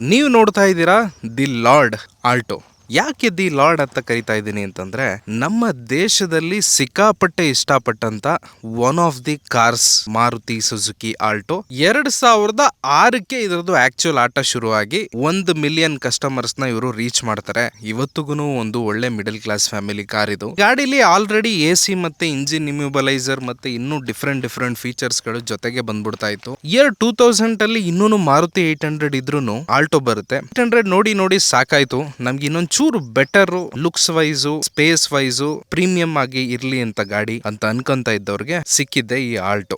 ನೀವು ನೋಡ್ತಾ ಇದ್ದೀರಾ ದಿ ಲಾರ್ಡ್ ಆಲ್ಟೋ. ಯಾಕೆ ದಿ ಲಾರ್ಡ್ ಅಂತ ಕರಿತಾ ಇದ್ದೀನಿ ಅಂತಂದ್ರೆ, ನಮ್ಮ ದೇಶದಲ್ಲಿ ಸಿಕ್ಕಾಪಟ್ಟೆ ಇಷ್ಟಪಟ್ಟಂತ one of the cars Maruti Suzuki Alto ಎರಡ್ ಸಾವಿರದ ಆರಕ್ಕೆ ಇದರದ್ದು ಆಕ್ಚುಯಲ್ ಆಟ ಶುರುವಾಗಿ ಒಂದು ಮಿಲಿಯನ್ ಕಸ್ಟಮರ್ಸ್ನ ಇವರು ರೀಚ್ ಮಾಡ್ತಾರೆ. ಇವತ್ತಿಗೂ ಒಂದು ಒಳ್ಳೆ ಮಿಡಲ್ ಕ್ಲಾಸ್ ಫ್ಯಾಮಿಲಿ ಕಾರ್ ಇದು. ಗಾಡಿಲಿ ಆಲ್ರೆಡಿ ಎ ಸಿ ಮತ್ತೆ ಇಂಜಿನ್ ಇಮ್ಯೂಬಲೈಸರ್ ಮತ್ತೆ ಇನ್ನೂ ಡಿಫ್ರೆಂಟ್ ಡಿಫ್ರೆಂಟ್ ಫೀಚರ್ಸ್ಗಳು ಜೊತೆಗೆ ಬಂದ್ಬಿಡ್ತಾ ಇತ್ತು. ಇಯರ್ ಟೂ ತೌಸಂಡ್ ಅಲ್ಲಿ ಇನ್ನೂ ಮಾರುತಿ ಏಟ್ ಹಂಡ್ರೆಡ್ ಇದ್ರು ಆಲ್ಟೋ ಬರುತ್ತೆ. ಏಟ್ ಹಂಡ್ರೆಡ್ ನೋಡಿ ನೋಡಿ ಸಾಕಾಯ್ತು. ನಮ್ಗೆ ಇನ್ನೊಂದ್ ಚೂರು better looks wise space wise premium ಆಗಿ ಇರ್ಲಿ ಅಂತ ಗಾಡಿ ಅಂತ ಅನ್ಕೊಂತ ಇದ್ದವ್ರಿಗೆ ಸಿಕ್ಕಿದ್ದೆ ಈ ಆಲ್ಟೋ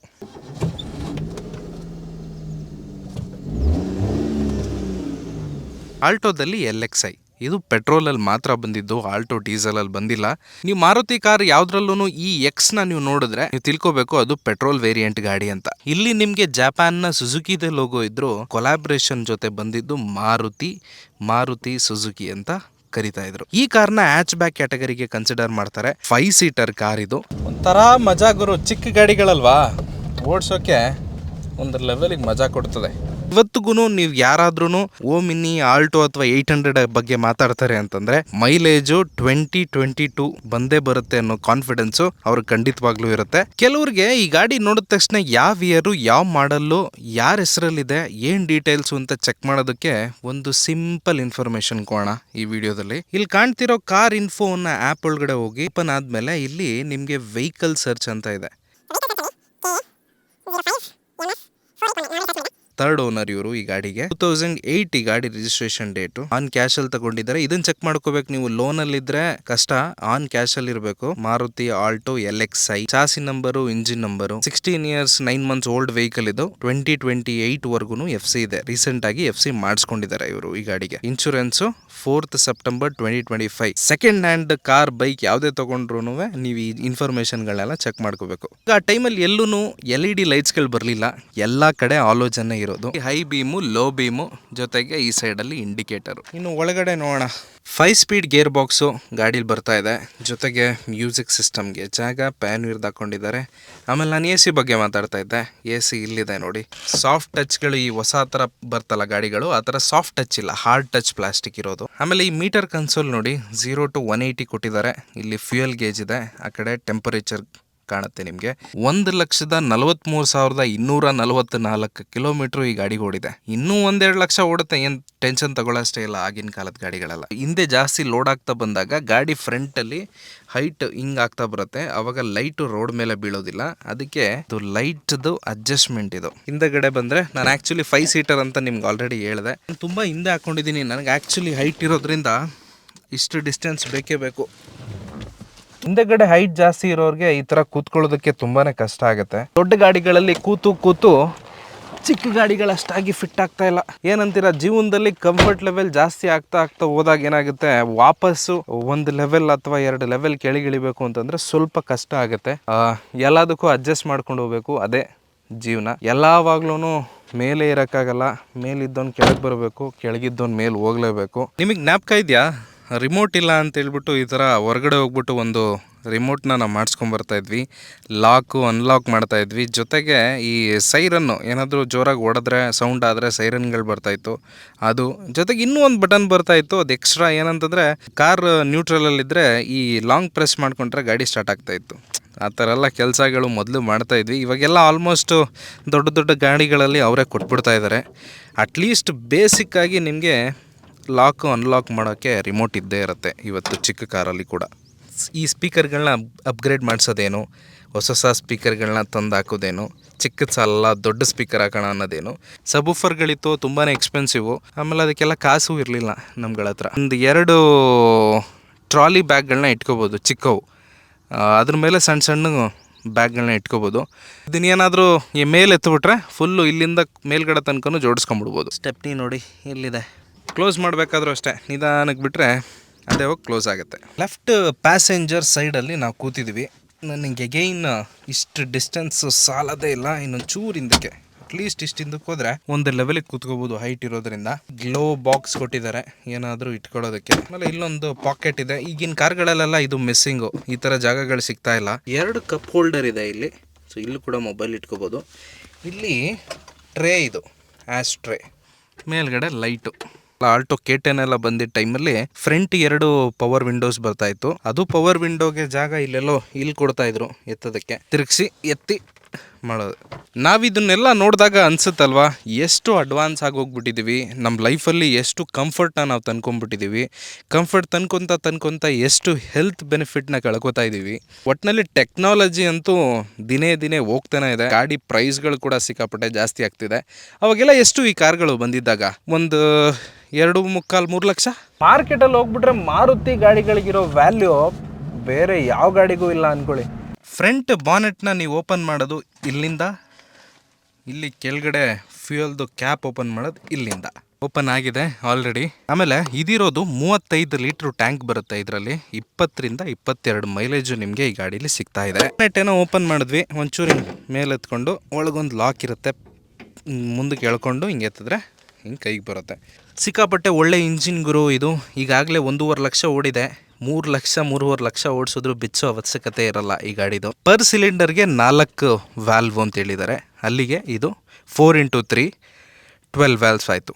ಆಲ್ಟೋದಲ್ಲಿ ಎಲ್ ಎಕ್ಸ್ ಐ ಇದು ಪೆಟ್ರೋಲ್ ಅಲ್ಲಿ ಮಾತ್ರ ಬಂದಿದ್ದು ಆಲ್ಟೋ ಡೀಸೆಲ್ ಅಲ್ಲಿ ಬಂದಿಲ್ಲ. ನೀವು ಮಾರುತಿ ಕಾರ್ ಯಾವ್ದ್ರಲ್ಲೂ ಈ ಎಕ್ಸ್ನ ನೀವು ನೋಡಿದ್ರೆ ನೀವು ತಿಳ್ಕೊಬೇಕು, ಅದು ಪೆಟ್ರೋಲ್ ವೇರಿಯಂಟ್ ಗಾಡಿ ಅಂತ. ಇಲ್ಲಿ ನಿಮ್ಗೆ ಜಪಾನ್ನ ಸುಜುಕಿದೆ ಲೋಗೋ ಇದ್ರು ಕೊಲಾಬ್ರೇಷನ್ ಜೊತೆ ಬಂದಿದ್ದು ಮಾರುತಿ ಮಾರುತಿ ಸುಜುಕಿ ಅಂತ ಕರಿತಾ ಇದ್ರು. ಈ ಕಾರ್ನ ಹ್ಯಾಚ್ ಬ್ಯಾಕ್ ಕ್ಯಾಟಗರಿಗೆ ಕನ್ಸಿಡರ್ ಮಾಡ್ತಾರೆ. ಫೈವ್ ಸೀಟರ್ ಕಾರ್ ಇದು. ಒಂಥರ ಮಜಾ ಗುರು. ಚಿಕ್ಕ ಗಾಡಿಗಳಲ್ವಾ? ಓಡ್ಸೋಕೆ ಒಂದು ಲೆವೆಲಿಗೆ ಮಜಾ ಕೊಡ್ತದೆ. ಇವತ್ತಿಗೂ ನೀವು ಯಾರಾದ್ರೂ ಓ ಮಿನಿ, ಆಲ್ಟೋ ಅಥವಾ ಏಯ್ಟ್ ಹಂಡ್ರೆಡ್ ಬಗ್ಗೆ ಮಾತಾಡ್ತಾರೆ ಅಂತಂದ್ರೆ ಮೈಲೇಜು ಟ್ವೆಂಟಿ ಟ್ವೆಂಟಿ ಟೂ ಬಂದೇ ಬರುತ್ತೆ ಅನ್ನೋ ಕಾನ್ಫಿಡೆನ್ಸ್ ಅವ್ರಿಗೆ ಖಂಡಿತವಾಗ್ಲೂ ಇರುತ್ತೆ. ಕೆಲವ್ರಿಗೆ ಈ ಗಾಡಿ ನೋಡಿದ ತಕ್ಷಣ ಯಾವ ಇಯರ್, ಯಾವ ಮಾಡಲ್ಲು, ಯಾರ ಹೆಸರಲ್ಲಿದೆ, ಏನ್ ಡೀಟೇಲ್ಸ್ ಅಂತ ಚೆಕ್ ಮಾಡೋದಕ್ಕೆ ಒಂದು ಸಿಂಪಲ್ ಇನ್ಫಾರ್ಮೇಶನ್ ಕೊಡೋಣ ಈ ವಿಡಿಯೋದಲ್ಲಿ. ಇಲ್ಲಿ ಕಾಣ್ತಿರೋ ಕಾರ್ ಇನ್ಫೋ ಅನ್ನ ಆಪ್ ಒಳಗಡೆ ಹೋಗಿ ಓಪನ್ ಆದ್ಮೇಲೆ ಇಲ್ಲಿ ನಿಮ್ಗೆ ವೆಹಿಕಲ್ ಸರ್ಚ್ ಅಂತ ಇದೆ. ಥರ್ಡ್ ಓನರ್ ಇವರು ಈ ಗಾಡಿಗೆ. ಟೂ ತೌಸಂಡ್ ಏಯ್ಟ್ ಈ ಗಾಡಿ ರಿಜಿಸ್ಟ್ರೇಷನ್ ಡೇಟ್ ಆನ್ ಕ್ಯಾಶ್ ಅಲ್ಲಿ ತಗೊಂಡಿದ್ದಾರೆ. ಇದನ್ನ ಚೆಕ್ ಮಾಡ್ಕೋಬೇಕು ನೀವು. ಲೋನ್ ಅಲ್ಲಿ ಇದ್ರೆ ಕಷ್ಟ. ಆನ್ ಕ್ಯಾಶ್ ಅಲ್ಲಿ ಇರಬೇಕು. Maruti, Alto, L X I. Chassis number engine number sixteen years nine months old vehicle ಇದು. ಟ್ವೆಂಟಿ ಟ್ವೆಂಟಿ ಏಟ್ ವರ್ಗು ಎಫ್ ಸಿ ಇದೆ. ರೀಸೆಂಟ್ ಆಗಿ ಎಫ್ ಸಿ ಮಾಡಿಸ್ಕೊಂಡಿದ್ದಾರೆ ಇವರು ಈ ಗಾಡಿಗೆ. Insurance fourth September twenty twenty five second hand car bike ಯಾವುದೇ ತಗೊಂಡ್ರು ನೀವು ಈ ಇನ್ಫಾರ್ಮೇಶನ್ಗಳನ್ನೆಲ್ಲ ಚೆಕ್ ಮಾಡ್ಕೋಬೇಕು. ಆ ಟೈಮಲ್ಲಿ ಎಲ್ಲೂ ಎಲ್ ಇ ಡಿ ಲೈಟ್ಸ್ಗಳು ಬರಲಿಲ್ಲ. ಎಲ್ಲಾ ಕಡೆ ಆಲೋಚನೆ ಇರೋದು ಹೈ ಬೀಮು ಲೋ ಬೀಮು ಜೊತೆಗೆ ಈ ಸೈಡಲ್ಲಿ ಇಂಡಿಕೇಟರ್ ಇನ್ನು ಒಳಗಡೆ ನೋಡೋಣ. ಫೈವ್ ಸ್ಪೀಡ್ ಗೇರ್ ಬಾಕ್ಸು ಗಾಡೀಲಿ ಬರ್ತಾ ಇದೆ. ಜೊತೆಗೆ ಮ್ಯೂಸಿಕ್ ಸಿಸ್ಟಮ್ಗೆ ಜಾಗ ಪ್ಯಾನ್ ಇರ್ದು ಹಾಕೊಂಡಿದ್ದಾರೆ. ಆಮೇಲೆ ನಾನು ಎ ಸಿ ಬಗ್ಗೆ ಮಾತಾಡ್ತಾ ಇದ್ದೆ. ಎ ಸಿ ಇಲ್ಲಿದೆ ನೋಡಿ. ಸಾಫ್ಟ್ ಟಚ್ಗಳು ಈ ಹೊಸ ಥರ ಬರ್ತಲ್ಲ ಗಾಡಿಗಳು. ಆ ಥರ ಸಾಫ್ಟ್ ಟಚ್ ಇಲ್ಲ. ಹಾರ್ಡ್ ಟಚ್ ಪ್ಲಾಸ್ಟಿಕ್ ಇರೋದು. ಆಮೇಲೆ ಈ ಮೀಟರ್ ಕನ್ಸೋಲ್ ನೋಡಿ ಝೀರೋ ಟು ಒನ್ ಏಯ್ಟಿ ಕೊಟ್ಟಿದ್ದಾರೆ. ಇಲ್ಲಿ ಫ್ಯೂಯಲ್ ಗೇಜ್ ಇದೆ. ಆ ಕಡೆ ಟೆಂಪರೇಚರ್ ಕಾಣುತ್ತೆ ನಿಮಗೆ. ಒಂದು ಲಕ್ಷದ ನಲವತ್ಮೂರು ಸಾವಿರದ ಇನ್ನೂರ ನಾಲ್ಕು ಕಿಲೋಮೀಟರ್ ಈ ಗಾಡಿ ಓಡಿದೆ. ಇನ್ನೂ ಒಂದೆರಡು ಲಕ್ಷ ಓಡುತ್ತೆ, ಏನು ಟೆನ್ಷನ್ ತಗೊಳ್ಳೋಷ್ಟೇ ಇಲ್ಲ ಆಗಿನ ಕಾಲದ ಗಾಡಿಗಳೆಲ್ಲ. ಹಿಂದೆ ಜಾಸ್ತಿ ಲೋಡ್ ಆಗ್ತಾ ಬಂದಾಗ ಗಾಡಿ ಫ್ರಂಟಲ್ಲಿ ಹೈಟ್ ಹಿಂಗ್ ಆಗ್ತಾ ಬರುತ್ತೆ. ಅವಾಗ ಲೈಟ್ ರೋಡ್ ಮೇಲೆ ಬೀಳೋದಿಲ್ಲ. ಅದಕ್ಕೆ ಇದು ಲೈಟ್ದು ಅಡ್ಜಸ್ಟ್ಮೆಂಟ್ ಇದು. ಹಿಂದೆಗಡೆ ಬಂದ್ರೆ ನಾನು ಆಕ್ಚುಲಿ ಫೈವ್ ಸೀಟರ್ ಅಂತ ನಿಮ್ಗೆ ಆಲ್ರೆಡಿ ಹೇಳಿದೆ. ತುಂಬಾ ಹಿಂದೆ ಹಾಕೊಂಡಿದ್ದೀನಿ ನನಗೆ ಆಕ್ಚುಲಿ ಹೈಟ್ ಇರೋದ್ರಿಂದ ಇಷ್ಟು ಡಿಸ್ಟೆನ್ಸ್ ಬೇಕೇ ಬೇಕು. ಹಿಂದೆಗಡೆ ಹೈಟ್ ಜಾಸ್ತಿ ಇರೋರಿಗೆ ಈ ತರ ಕೂತ್ಕೊಳ್ಳೋದಕ್ಕೆ ತುಂಬಾನೇ ಕಷ್ಟ ಆಗುತ್ತೆ. ದೊಡ್ಡ ಗಾಡಿಗಳಲ್ಲಿ ಕೂತು ಕೂತು ಚಿಕ್ಕ ಗಾಡಿಗಳಷ್ಟಾಗಿ ಫಿಟ್ ಆಗ್ತಾ ಇಲ್ಲ. ಏನಂತೀರ, ಜೀವನದಲ್ಲಿ ಕಂಫರ್ಟ್ ಲೆವೆಲ್ ಜಾಸ್ತಿ ಆಗ್ತಾ ಆಗ್ತಾ ಹೋದಾಗ ಏನಾಗುತ್ತೆ, ವಾಪಸ್ಸು ಒಂದು ಲೆವೆಲ್ ಅಥವಾ ಎರಡು ಲೆವೆಲ್ ಕೆಳಗಿಳಿಬೇಕು ಅಂತಂದ್ರೆ ಸ್ವಲ್ಪ ಕಷ್ಟ ಆಗುತ್ತೆ. ಎಲ್ಲದಕ್ಕೂ ಅಡ್ಜಸ್ಟ್ ಮಾಡ್ಕೊಂಡು ಹೋಗ್ಬೇಕು, ಅದೇ ಜೀವನ. ಎಲ್ಲಾವಾಗ್ಲೂ ಮೇಲೆ ಇರೋಕ್ಕಾಗಲ್ಲ ಮೇಲಿದ್ದೊಂದು ಕೆಳಗೆ ಬರಬೇಕು ಕೆಳಗಿದ್ದವನು ಮೇಲೆ ಹೋಗ್ಲೇಬೇಕು. ನಿಮಗೆ ಜ್ಞಾಪಕ ಇದೆಯಾ? ರಿಮೋಟ್ ಇಲ್ಲ ಅಂತ ಹೇಳ್ಬಿಟ್ಟು ಈ ಥರ ಹೊರಗಡೆ ಹೋಗ್ಬಿಟ್ಟು ಒಂದು ರಿಮೋಟ್ನ ನಾವು ಮಾಡಿಸ್ಕೊಂಬರ್ತಾ ಇದ್ವಿ. ಲಾಕು ಅನ್ಲಾಕ್ ಮಾಡ್ತಾ ಇದ್ವಿ. ಜೊತೆಗೆ ಈ ಸೈರನ್ನು ಏನಾದರೂ ಜೋರಾಗಿ ಹೊಡೆದ್ರೆ ಸೌಂಡ್ ಆದರೆ ಸೈರನ್ಗಳು ಬರ್ತಾಯಿತ್ತು ಅದು ಜೊತೆಗೆ ಇನ್ನೂ ಒಂದು ಬಟನ್ ಬರ್ತಾ ಇತ್ತು. ಅದು ಎಕ್ಸ್ಟ್ರಾ ಏನಂತಂದರೆ ಕಾರ್ ನ್ಯೂಟ್ರಲಲ್ಲಿದ್ದರೆ ಈ ಲಾಂಗ್ ಪ್ರೆಸ್ ಮಾಡ್ಕೊಂಡ್ರೆ ಗಾಡಿ ಸ್ಟಾರ್ಟ್ ಆಗ್ತಾ ಇತ್ತು. ಆ ಥರ ಎಲ್ಲ ಕೆಲಸಗಳು ಮೊದಲು ಮಾಡ್ತಾ ಇದ್ವಿ. ಇವಾಗೆಲ್ಲ ಆಲ್ಮೋಸ್ಟು ದೊಡ್ಡ ದೊಡ್ಡ ಗಾಡಿಗಳಲ್ಲಿ ಅವರೇ ಕೊಟ್ಬಿಡ್ತಾ ಇದ್ದಾರೆ ಅಟ್ಲೀಸ್ಟ್ ಬೇಸಿಕ್ಕಾಗಿ ನಿಮಗೆ ಲಾಕು ಅನ್ಲಾಕ್ ಮಾಡೋಕ್ಕೆ ರಿಮೋಟ್ ಇದ್ದೇ ಇರುತ್ತೆ, ಇವತ್ತು ಚಿಕ್ಕ ಕಾರಲ್ಲಿ ಕೂಡ. ಈ ಸ್ಪೀಕರ್ಗಳನ್ನ ಅಪ್ಗ್ರೇಡ್ ಮಾಡಿಸೋದೇನು, ಹೊಸ ಹೊಸ ಸ್ಪೀಕರ್ಗಳನ್ನ ತಂದು ಹಾಕೋದೇನು ಚಿಕ್ಕದು ಸಾಲಲ್ಲ ದೊಡ್ಡ ಸ್ಪೀಕರ್ ಹಾಕೋಣ ಅನ್ನೋದೇನು ಸಬೂಫರ್ಗಳಿತ್ತು ತುಂಬಾ ಎಕ್ಸ್ಪೆನ್ಸಿವ್ ಆಮೇಲೆ ಅದಕ್ಕೆಲ್ಲ ಕಾಸು ಇರಲಿಲ್ಲ ನಮ್ಗಳ ಹತ್ರ. ಒಂದು ಎರಡು ಟ್ರಾಲಿ ಬ್ಯಾಗ್ಗಳನ್ನ ಇಟ್ಕೋಬೋದು, ಚಿಕ್ಕವು. ಅದ್ರ ಮೇಲೆ ಸಣ್ಣ ಸಣ್ಣ ಬ್ಯಾಗ್ಗಳನ್ನ ಇಟ್ಕೋಬೋದು. ಇದನ್ನೇನಾದರೂ ಈ ಮೇಲೆ ಎತ್ತಿಬಿಟ್ರೆ ಫುಲ್ಲು ಇಲ್ಲಿಂದ ಮೇಲ್ಗಡೆ ತನಕನೂ ಜೋಡಿಸ್ಕೊಂಬಿಡ್ಬೋದು. ಸ್ಟೆಪ್ನಿ ನೋಡಿ, ಇಲ್ಲಿದೆ. ಕ್ಲೋಸ್ ಮಾಡಬೇಕಾದ್ರೂ ಅಷ್ಟೇ. ನಿಧಾನಕ್ಕೆ ಬಿಟ್ಟರೆ ಅದೇ ಹೋಗಿ ಕ್ಲೋಸ್ ಆಗುತ್ತೆ. ಲೆಫ್ಟ್ ಪ್ಯಾಸೆಂಜರ್ ಸೈಡಲ್ಲಿ ನಾವು ಕೂತಿದ್ವಿ. ನನಗೆ ಅಗೈನ್ ಇಷ್ಟು ಡಿಸ್ಟೆನ್ಸ್ ಸಾಲದೇ ಇಲ್ಲ. ಇನ್ನೊಂದು ಚೂರು ಹಿಂದಕ್ಕೆ ಅಟ್ಲೀಸ್ಟ್ ಇಷ್ಟು ಹಿಂದಕ್ಕೆ ಹೋದರೆ ಒಂದು ಲೆವೆಲಿಗೆ ಕೂತ್ಕೋಬೋದು ಹೈಟ್ ಇರೋದ್ರಿಂದ. ಗ್ಲೋ ಬಾಕ್ಸ್ ಕೊಟ್ಟಿದ್ದಾರೆ. ಏನಾದರೂ ಇಟ್ಕೊಳ್ಳೋದಕ್ಕೆ. ಆಮೇಲೆ ಇಲ್ಲೊಂದು ಪಾಕೆಟ್ ಇದೆ. ಈಗಿನ ಕಾರ್ಗಳಲ್ಲೆಲ್ಲ ಇದು ಮಿಸ್ಸಿಂಗು ಈ ಥರ ಜಾಗಗಳು ಸಿಗ್ತಾ ಇಲ್ಲ. ಎರಡು ಕಪ್ ಹೋಲ್ಡರ್ ಇದೆ ಇಲ್ಲಿ. ಸೊ ಇಲ್ಲೂ ಕೂಡ ಮೊಬೈಲ್ ಇಟ್ಕೋಬೋದು. ಇಲ್ಲಿ ಟ್ರೇ ಇದು. ಆ್ಯಸ್ ಟ್ರೇ ಮೇಲ್ಗಡೆ ಲೈಟು ಆಲ್ಟೋ ಕೆ ಟೆನ್ ಎಲ್ಲ ಬಂದಿದ್ದ ಟೈಮಲ್ಲಿ ಫ್ರಂಟ್ ಎರಡು ಪವರ್ ವಿಂಡೋಸ್ ಬರ್ತಾ ಇತ್ತು. ಅದು ಪವರ್ ವಿಂಡೋಗೆ ಜಾಗ ಇಲ್ಲೆಲ್ಲೋ ಇಲ್ಲಿ ಕೊಡ್ತಾ ಇದ್ರು ಎತ್ತದಕ್ಕೆ. ತಿರುಗಿಸಿ ಎತ್ತಿ ಮಾಡೋದು. ನಾವಿದನ್ನೆಲ್ಲ ನೋಡಿದಾಗ ಅನ್ಸುತ್ತಲ್ವಾ, ಎಷ್ಟು ಅಡ್ವಾನ್ಸ್ ಆಗಿ ಹೋಗ್ಬಿಟ್ಟಿದ್ದೀವಿ ನಮ್ಮ ಲೈಫಲ್ಲಿ ಎಷ್ಟು ಕಂಫರ್ಟ್ನ ನಾವು ತಂದ್ಕೊಂಡ್ಬಿಟ್ಟಿದ್ದೀವಿ ಕಂಫರ್ಟ್ ತಂದ್ಕೊತ ತಂದ್ಕೊತ ಎಷ್ಟು ಹೆಲ್ತ್ ಬೆನಿಫಿಟ್ನ ಕಳ್ಕೊತಾ ಇದ್ದೀವಿ ಒಟ್ಟಿನಲ್ಲಿ ಟೆಕ್ನಾಲಜಿ ಅಂತೂ ದಿನೇ ದಿನೇ ಹೋಗ್ತಾನೆ ಇದೆ. ಗಾಡಿ ಪ್ರೈಸ್ಗಳು ಕೂಡ ಸಿಕ್ಕಾಪಟ್ಟೆ ಜಾಸ್ತಿ ಆಗ್ತಿದೆ. ಅವಾಗೆಲ್ಲ ಎಷ್ಟು ಈ ಕಾರ್ಗಳು ಬಂದಿದ್ದಾಗ? ಒಂದು ಎರಡು ಮುಕ್ಕಾಲು ಮೂರು ಲಕ್ಷ? ಮಾರ್ಕೆಟಲ್ಲಿ ಹೋಗ್ಬಿಟ್ರೆ ಮಾರುತಿ ಗಾಡಿಗಳಿಗಿರೋ ವ್ಯಾಲ್ಯೂ ಬೇರೆ ಯಾವ ಗಾಡಿಗೂ ಇಲ್ಲ ಅಂದ್ಕೊಳ್ಳಿ ಫ್ರಂಟ್ ಬಾನೆಟ್ನ ನೀವು ಓಪನ್ ಮಾಡೋದು ಇಲ್ಲಿಂದ ಇಲ್ಲಿ ಕೆಳಗಡೆ ಫ್ಯೂಯಲ್ದು ಕ್ಯಾಪ್ ಓಪನ್ ಮಾಡೋದು ಇಲ್ಲಿಂದ. ಓಪನ್ ಆಗಿದೆ ಆಲ್ರೆಡಿ. ಆಮೇಲೆ ಇದಿರೋದು ಮೂವತ್ತೈದು ಲೀಟ್ರ್ ಟ್ಯಾಂಕ್ ಬರುತ್ತೆ ಇದರಲ್ಲಿ. ಇಪ್ಪತ್ತರಿಂದ ಇಪ್ಪತ್ತೆರಡು ಮೈಲೇಜು ನಿಮಗೆ ಈ ಗಾಡೀಲಿ ಸಿಗ್ತಾ ಇದೆ. ಏನೋ ಓಪನ್ ಮಾಡಿದ್ವಿ ಒಂಚೂರು ಮೇಲೆ ಎತ್ಕೊಂಡು ಒಳಗೊಂದು ಲಾಕ್ ಇರುತ್ತೆ ಮುಂದಕ್ಕೆ ಎಳ್ಕೊಂಡು ಹಿಂಗೆ ಎತ್ತಿದ್ರೆ ಹಿಂಗೆ ಕೈಗೆ ಬರುತ್ತೆ. ಸಿಕ್ಕಾಪಟ್ಟೆ ಒಳ್ಳೆ ಇಂಜಿನ್ ಗುರು ಇದು. ಈಗಾಗಲೇ ಒಂದೂವರೆ ಲಕ್ಷ ಓಡಿದೆ. ಮೂರು ಲಕ್ಷ, ಮೂರುವರೆ ಲಕ್ಷ ಓಡಿಸಿದ್ರು ಬಿಚ್ಚೋ ಅವಶ್ಯಕತೆ ಇರಲ್ಲ ಈ ಗಾಡಿದು. ಪರ್ ಸಿಲಿಂಡರ್ಗೆ ನಾಲ್ಕು ವ್ಯಾಲ್ವ್ ಅಂತ ಹೇಳಿದ್ದಾರೆ. ಅಲ್ಲಿಗೆ ಇದು four into three, twelve valves ಆಯಿತು.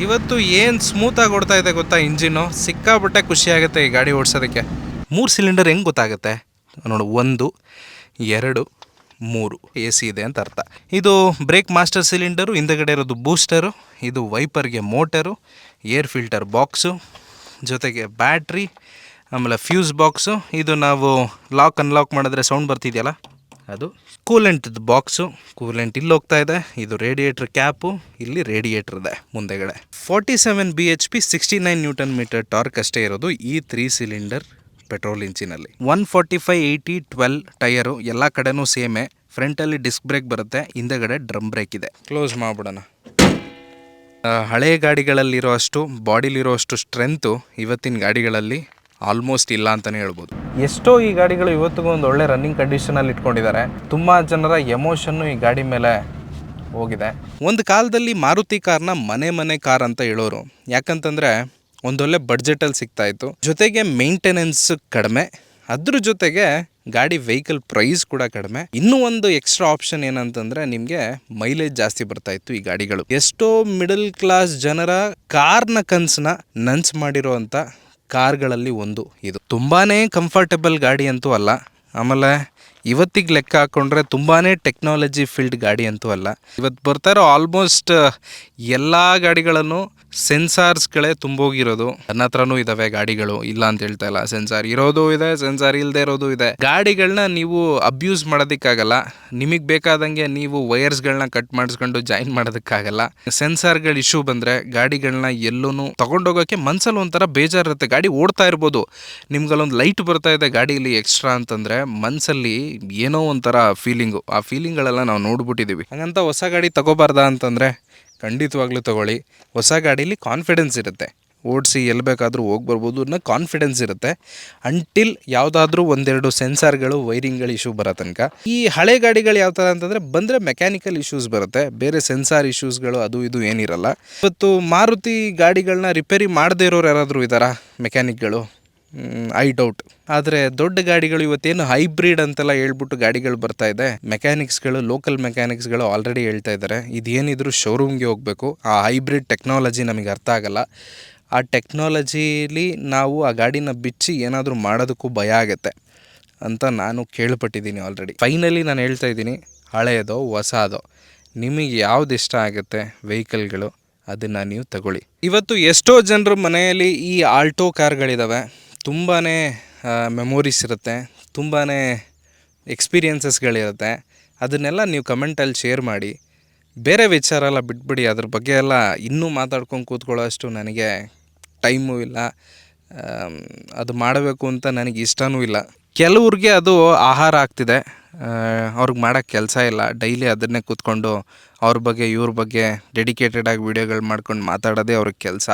ಇವತ್ತು ಏನು ಸ್ಮೂತಾಗಿ ಓಡ್ತಾ ಇದೆ ಗೊತ್ತಾ ಇಂಜಿನು ಸಿಕ್ಕಾಪಟ್ಟೆ ಖುಷಿಯಾಗುತ್ತೆ ಈ ಗಾಡಿ ಓಡಿಸೋದಕ್ಕೆ. ಮೂರು ಸಿಲಿಂಡರ್ ಹೆಂಗೆ ಗೊತ್ತಾಗುತ್ತೆ? ನೋಡು, ಒಂದು, ಎರಡು ಮೂರು. ಎ ಸಿ ಇದೆ ಅಂತ ಅರ್ಥ. ಇದು ಬ್ರೇಕ್ ಮಾಸ್ಟರ್ ಸಿಲಿಂಡರು ಹಿಂದಗಡೆ ಇರೋದು ಬೂಸ್ಟರು ಇದು ವೈಪರ್ಗೆ ಮೋಟರು ಏರ್ ಫಿಲ್ಟರ್ ಬಾಕ್ಸು ಜೊತೆಗೆ ಬ್ಯಾಟ್ರಿ ಆಮೇಲೆ ಫ್ಯೂಸ್ ಬಾಕ್ಸು ಇದು ನಾವು ಲಾಕ್ ಅನ್ಲಾಕ್ ಮಾಡಿದ್ರೆ ಸೌಂಡ್ ಬರ್ತಿದೆಯಲ್ಲ? ಅದು ಕೂಲೆಂಟ್ ಬಾಕ್ಸು ಕೂಲೆಂಟ್ ಇಲ್ಲಿ ಹೋಗ್ತಾ ಇದೆ. ಇದು ರೇಡಿಯೇಟರ್ ಕ್ಯಾಪು ಇಲ್ಲಿ ರೇಡಿಯೇಟರ್ ಇದೆ ಮುಂದೆಗಡೆ. Forty seven B H P sixty nine newton metre torque ಅಷ್ಟೇ ಇರೋದು. ಈ three cylinder petrol ಇಂಜಿನಲ್ಲಿ one forty five, eighty, twelve tyre ಎಲ್ಲ ಕಡೆನೂ ಸೇಮೆ. ಫ್ರಂಟಲ್ಲಿ ಡಿಸ್ಕ್ ಬ್ರೇಕ್ ಬರುತ್ತೆ, ಹಿಂದೆಗಡೆ ಡ್ರಮ್ ಬ್ರೇಕ್ ಇದೆ. ಕ್ಲೋಸ್ ಮಾಡ್ಬಿಡೋಣ. ಹಳೆ ಗಾಡಿಗಳಲ್ಲಿರೋ ಅಷ್ಟು ಬಾಡಿಲಿರೋ ಅಷ್ಟು ಸ್ಟ್ರೆಂತು ಇವತ್ತಿನ ಗಾಡಿಗಳಲ್ಲಿ ಆಲ್ಮೋಸ್ಟ್ ಇಲ್ಲ ಅಂತಲೇ ಹೇಳ್ಬೋದು. ಎಷ್ಟೋ ಈ ಗಾಡಿಗಳು ಇವತ್ತಿಗೂ ಒಂದು ಒಳ್ಳೆ ರನ್ನಿಂಗ್ ಕಂಡೀಷನಲ್ಲಿ ಇಟ್ಕೊಂಡಿದ್ದಾರೆ. ತುಂಬ ಜನರ ಎಮೋಷನ್ನು ಈ ಗಾಡಿ ಮೇಲೆ ಹೋಗಿದೆ. ಒಂದು ಕಾಲದಲ್ಲಿ ಮಾರುತಿ ಕಾರ್ನ ಮನೆ ಮನೆ ಕಾರ್ ಅಂತ ಹೇಳೋರು. ಯಾಕಂತಂದರೆ ಒಂದೊಳ್ಳೆ ಬಡ್ಜೆಟಲ್ಲಿ ಸಿಗ್ತಾ ಇತ್ತು. ಜೊತೆಗೆ ಮೇಂಟೆನೆನ್ಸ್ ಕಡಿಮೆ. ಅದ್ರ ಜೊತೆಗೆ ಗಾಡಿ ವೆಹಿಕಲ್ ಪ್ರೈಸ್ ಕೂಡ ಕಡಿಮೆ. ಇನ್ನೂ ಒಂದು ಎಕ್ಸ್ಟ್ರಾ ಆಪ್ಷನ್ ಏನಂತಂದ್ರೆ ನಿಮಗೆ ಮೈಲೇಜ್ ಜಾಸ್ತಿ ಬರ್ತಾ ಇತ್ತು ಈ ಗಾಡಿಗಳು. ಎಷ್ಟೋ ಮಿಡಲ್ ಕ್ಲಾಸ್ ಜನರ ಕಾರ್ನ ಕನ್ಸನ್ನ ನನ್ಸ್ ಮಾಡಿರೋವಂಥ ಕಾರ್ಗಳಲ್ಲಿ ಒಂದು ಇದು. ತುಂಬಾನೇ ಕಂಫರ್ಟಬಲ್ ಗಾಡಿ ಅಂತೂ ಅಲ್ಲ. ಆಮೇಲೆ ಇವತ್ತಿಗೆ ಲೆಕ್ಕ ಹಾಕೊಂಡ್ರೆ ತುಂಬಾನೇ ಟೆಕ್ನಾಲಜಿ ಫೀಲ್ಡ್ ಗಾಡಿ ಅಂತೂ ಅಲ್ಲ. ಇವತ್ತು ಬರ್ತಾ ಇರೋ ಆಲ್ಮೋಸ್ಟ್ ಎಲ್ಲ ಗಾಡಿಗಳನ್ನು ಸೆನ್ಸಾರ್ಸ್ಗಳೇ ತುಂಬೋಗಿರೋದು. ನನ್ನ ಹತ್ರನೂ ಇದಾವೆ ಗಾಡಿಗಳು, ಇಲ್ಲ ಅಂತ ಹೇಳ್ತಾ ಇಲ್ಲ. ಸೆನ್ಸಾರ್ ಇರೋದು ಇದೆ, ಸೆನ್ಸಾರ್ ಇಲ್ಲದೆ ಇರೋದು ಇದೆ. ಗಾಡಿಗಳನ್ನ ನೀವು ಅಬ್ಯೂಸ್ ಮಾಡೋದಕ್ಕಾಗಲ್ಲ. ನಿಮಗೆ ಬೇಕಾದಂಗೆ ನೀವು ವೈರ್ಸ್ಗಳನ್ನ ಕಟ್ ಮಾಡಿಸ್ಕೊಂಡು ಜಾಯಿನ್ ಮಾಡೋದಕ್ಕಾಗಲ್ಲ. ಸೆನ್ಸಾರ್ಗಳ ಇಶ್ಯೂ ಬಂದರೆ ಗಾಡಿಗಳನ್ನ ಎಲ್ಲೂ ತಗೊಂಡೋಗೋಕ್ಕೆ ಮನ್ಸಲ್ಲಿ ಒಂಥರ ಬೇಜಾರಿರುತ್ತೆ. ಗಾಡಿ ಓಡ್ತಾ ಇರ್ಬೋದು. ನಿಮ್ಗಲ್ಲೊಂದು ಲೈಟ್ ಬರ್ತಾ ಇದೆ ಗಾಡಿಯಲ್ಲಿ ಎಕ್ಸ್ಟ್ರಾ ಅಂತಂದರೆ ಮನಸ್ಸಲ್ಲಿ ಏನೋ ಒಂಥರ ಫೀಲಿಂಗು ಆ ಫೀಲಿಂಗ್ಗಳೆಲ್ಲ ನಾವು ನೋಡ್ಬಿಟ್ಟಿದ್ದೀವಿ. ಹಾಗಂತ ಹೊಸ ಗಾಡಿ ತಗೋಬಾರ್ದಾ ಅಂತಂದರೆ ಖಂಡಿತವಾಗ್ಲೂ ತಗೊಳ್ಳಿ. ಹೊಸ ಗಾಡೀಲಿ ಕಾನ್ಫಿಡೆನ್ಸ್ ಇರುತ್ತೆ. ಓಡಿಸಿ ಎಲ್ಲಿ ಬೇಕಾದರೂ ಹೋಗಿ ಬರ್ಬೋದು ಅನ್ನೋ ಕಾನ್ಫಿಡೆನ್ಸ್ ಇರುತ್ತೆ. ಅಂಟಿಲ್ ಯಾವುದಾದ್ರೂ ಒಂದೆರಡು ಸೆನ್ಸಾರ್ಗಳು ವೈರಿಂಗ್ಗಳು ಇಶ್ಯೂ ಬರೋ ತನಕ. ಈ ಹಳೆ ಗಾಡಿಗಳು ಯಾವ ಥರ ಅಂತಂದರೆ ಬಂದರೆ ಮೆಕ್ಯಾನಿಕಲ್ ಇಶ್ಯೂಸ್ ಬರುತ್ತೆ. ಬೇರೆ ಸೆನ್ಸಾರ್ ಇಶ್ಯೂಸ್ಗಳು ಅದು ಇದು ಏನಿರಲ್ಲ. ಇವತ್ತು ಮಾರುತಿ ಗಾಡಿಗಳನ್ನ ರಿಪೇರಿ ಮಾಡದೇ ಇರೋರು ಯಾರಾದರೂ ಇದ್ದಾರಾ? ಮೆಕ್ಯಾನಿಕ್ಗಳು ಐ ಡೌಟ್ ಆದರೆ ದೊಡ್ಡ ಗಾಡಿಗಳು ಇವತ್ತೇನು ಹೈಬ್ರಿಡ್ ಅಂತೆಲ್ಲ ಹೇಳ್ಬಿಟ್ಟು ಗಾಡಿಗಳು ಬರ್ತಾ ಇದೆ. ಮೆಕ್ಯಾನಿಕ್ಸ್ಗಳು ಲೋಕಲ್ ಮೆಕ್ಯಾನಿಕ್ಸ್ಗಳು ಆಲ್ರೆಡಿ ಹೇಳ್ತಾ ಇದ್ದಾರೆ ಇದೇನಿದ್ರು ಶೋರೂಮ್ಗೆ ಹೋಗಬೇಕು. ಆ ಹೈಬ್ರಿಡ್ ಟೆಕ್ನಾಲಜಿ ನಮಗೆ ಅರ್ಥ ಆಗಲ್ಲ. ಆ ಟೆಕ್ನಾಲಜಿಲಿ ನಾವು ಆ ಗಾಡಿನ ಬಿಚ್ಚಿ ಏನಾದರೂ ಮಾಡೋದಕ್ಕೂ ಭಯ ಆಗುತ್ತೆ ಅಂತ ನಾನು ಕೇಳ್ಪಟ್ಟಿದ್ದೀನಿ ಆಲ್ರೆಡಿ ಫೈನಲಿ ನಾನು ಹೇಳ್ತಾ ಇದ್ದೀನಿ, ಹಳೆಯದೋ ಹೊಸದೋ, ನಿಮಗೆ ಯಾವ್ದು ಇಷ್ಟ ಆಗುತ್ತೆ ವೆಹಿಕಲ್ಗಳು, ಅದನ್ನು ನೀವು ತಗೊಳ್ಳಿ. ಇವತ್ತು ಎಷ್ಟೋ ಜನರ ಮನೆಯಲ್ಲಿ ಈ ಆಲ್ಟೋ ಕಾರ್ಗಳಿದ್ದಾವೆ ತುಂಬಾ ಮೆಮೊರೀಸ್ ಇರುತ್ತೆ ತುಂಬಾ ಎಕ್ಸ್ಪೀರಿಯನ್ಸಸ್ಗಳಿರುತ್ತೆ ಅದನ್ನೆಲ್ಲ ನೀವು ಕಮೆಂಟಲ್ಲಿ ಶೇರ್ ಮಾಡಿ. ಬೇರೆ ವಿಚಾರ ಎಲ್ಲ ಬಿಟ್ಬಿಡಿ, ಅದ್ರ ಬಗ್ಗೆ ಎಲ್ಲ ಇನ್ನೂ ಮಾತಾಡ್ಕೊಂಡು ಕೂತ್ಕೊಳ್ಳೋಷ್ಟು ನನಗೆ ಟೈಮೂ ಇಲ್ಲ. ಅದು ಮಾಡಬೇಕು ಅಂತ ನನಗೆ ಇಷ್ಟನೂ ಇಲ್ಲ. ಕೆಲವ್ರಿಗೆ ಅದು ಆಹಾರ ಆಗ್ತಿದೆ. ಅವ್ರಿಗೆ ಮಾಡೋಕ್ಕೆ ಕೆಲಸ ಇಲ್ಲ. ಡೈಲಿ ಅದನ್ನೇ ಕೂತ್ಕೊಂಡು ಅವ್ರ ಬಗ್ಗೆ, ಇವ್ರ ಬಗ್ಗೆ ಡೆಡಿಕೇಟೆಡ್ ಆಗಿ ವೀಡಿಯೋಗಳು ಮಾಡ್ಕೊಂಡು ಮಾತಾಡೋದೇ ಅವ್ರಿಗೆ ಕೆಲಸ.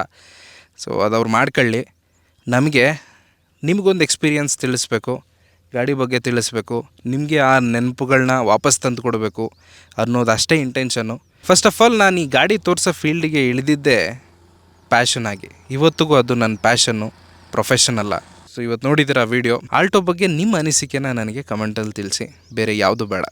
ಸೊ ಅದು ಅವ್ರು ಮಾಡ್ಕೊಳ್ಳಿ. ನಮಗೆ ನಿಮಗೊಂದು ಎಕ್ಸ್ಪೀರಿಯನ್ಸ್ ತಿಳಿಸ್ಬೇಕು, ಗಾಡಿ ಬಗ್ಗೆ ತಿಳಿಸ್ಬೇಕು, ನಿಮಗೆ ಆ ನೆನಪುಗಳನ್ನ ವಾಪಸ್ ತಂದು ಕೊಡಬೇಕು ಅನ್ನೋದು ಅಷ್ಟೇ ಇಂಟೆನ್ಷನ್ನು ಫಸ್ಟ್ ಆಫ್ ಆಲ್ ನಾನು ಈ ಗಾಡಿ ತೋರಿಸೋ ಫೀಲ್ಡಿಗೆ ಇಳಿದಿದ್ದೆ ಪ್ಯಾಷನ್ ಆಗಿ. ಇವತ್ತಿಗೂ ಅದು ನನ್ನ ಪ್ಯಾಷನ್ನು ಪ್ರೊಫೆಷನ್ ಅಲ್ಲ. ಸೊ ಇವತ್ತು ನೋಡಿದ್ದೀರ ವಿಡಿಯೋ ಆಲ್ಟೋ ಬಗ್ಗೆ ನಿಮ್ಮ ಅನಿಸಿಕೆನ ನನಗೆ ಕಮೆಂಟಲ್ಲಿ ತಿಳಿಸಿ. ಬೇರೆ ಯಾವುದು ಬೇಡ.